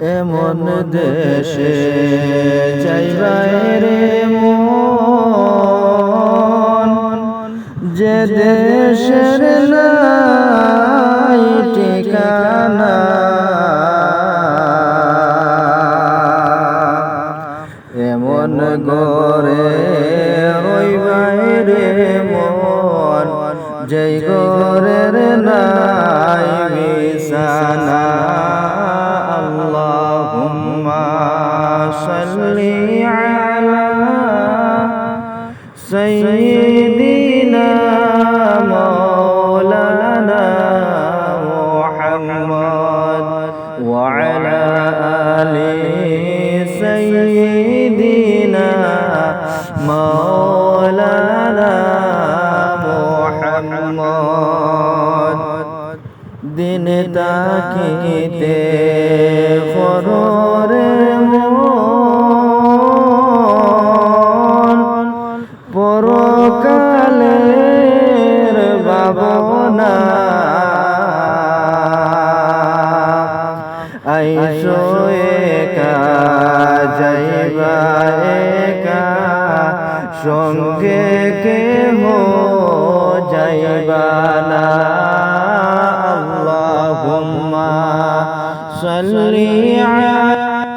এমন দেশে যাইবারে মন। যে দেশের নাই ঠিকানা। এমন গরে রইবাইরে মন। যেই গরের নাই وصل على سيدنا مولانا محمد وعلى آل سيدنا مولانا محمد. دين تاكيد خروج পরকালের বাবনা আইসো একা যাইবা একা সঙ্গে কে হো যাইবানা আল্লাহুম্মা সাল্লি আলা